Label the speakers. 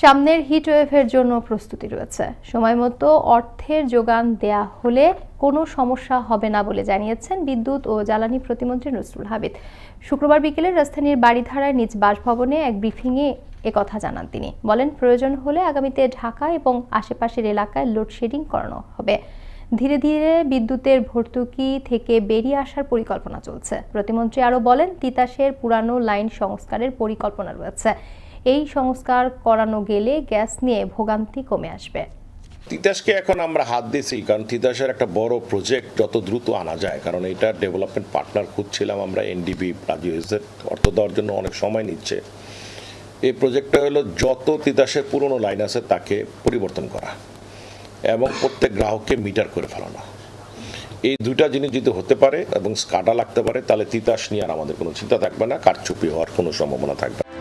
Speaker 1: সামনের হিটওয়েভের জন্য প্রস্তুতি রয়েছে। সময় মতো অর্থের যোগান দেয়া হলে কোনো সমস্যা হবে না বলে জানিয়েছেন বিদ্যুৎ ও জ্বালানি প্রতিমন্ত্রী নসরুল হামিদ শুক্রবার বিকেলে রাজধানীর বাড়িধারায় নিজ বাসভবনে এক ব্রিফিংয়ে একথা জানান তিনি। বলেন, প্রয়োজন হলে আগামীতে ঢাকা এবং আশেপাশের এলাকায় লোডশেডিং করানো হবে। ধীরে ধীরে বিদ্যুতের ভর্তুকি থেকে বেরিয়ে আসার পরিকল্পনা চলছে। প্রতিমন্ত্রী আরও বলেন, তিতাসের পুরানো লাইন সংস্কারের পরিকল্পনা রয়েছে। এই সংস্কার করানো গেলে গ্যাস নিয়ে ভোগান্তি কমে আসবে।
Speaker 2: তিতাসকে এখন আমরা হাত দিয়েছি, কারণ তিতাসের একটা বড় প্রজেক্ট যত দ্রুত আনা যায়, কারণ এটা ডেভেলপমেন্ট পার্টনার খুঁজছিলাম আমরা এনডিবি রাজি অর্থ দেওয়ার জন্য অনেক সময় নিচ্ছে। এই প্রজেক্টটা হলো যত তিতাসের পুরনো লাইন আছে তাকে পরিবর্তন করা এবং প্রত্যেক গ্রাহককে মিটার করে ফেলানো। এই দুইটা জিনিস যদি হতে পারে এবং স্কাডা লাগতে পারে, তাহলে তিতাস নিয়ে আর আমাদের কোনো চিন্তা থাকবে না, কারচুপি হওয়ার কোনো সম্ভাবনা থাকবে না।